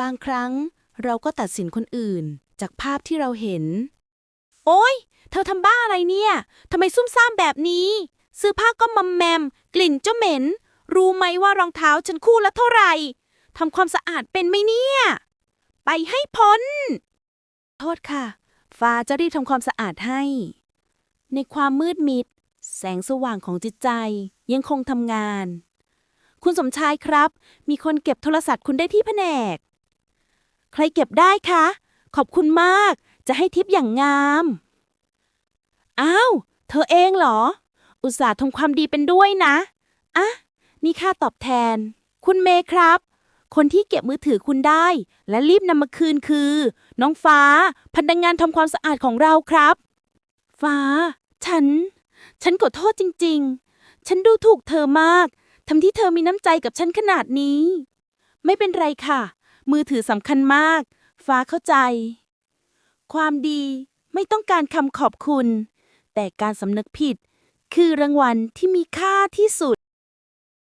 บางครั้งเราก็ตัดสินคนอื่นจากภาพที่เราเห็น โอ๊ยเธอทำบ้าอะไรเนี่ย ทำไมซุ่มซ่ามแบบนี้เสื้อผ้าก็มัมแมม กลิ่นเจ้าเหม็น รู้ไหมว่ารองเท้าฉันคู่ละเท่าไหร่ทำความสะอาดเป็นไหมเนี่ย ไปให้พ้น โทษค่ะ ฟ้าจะรีบทำความสะอาดให้ ในความมืดมิด แสงสว่างของจิตใจยังคงทำงาน คุณสมชายครับ มีคนเก็บโทรศัพท์คุณได้ที่แผนก รเก็บได้คะ ขอบคุณมาก จะให้ทิปอย่างงาม อ้าว เธอเองเหรอ อุตส่าห์ทำความดีเป็นด้วยนะ อะ นี่ค่าตอบแทน คุณเมย์ครับ คนที่เก็บมือถือคุณได้ และรีบนำมาคืนคือ น้องฟ้า พนักงงานทำความสะอาดของเราครับ ฟ้า ฉัน ฉันขอโทษจริง ๆ ฉันดูถูกเธอมากทำที่เธอมีน้ำใจกับฉันขนาดนี้ ไม่เป็นไรค่ะ มือถือสำคัญมาก ฟ้าเข้าใจ ความดีไม่ต้องการคำขอบคุณ แต่การสำนึกผิด คือรางวัลที่มีค่าที่สุด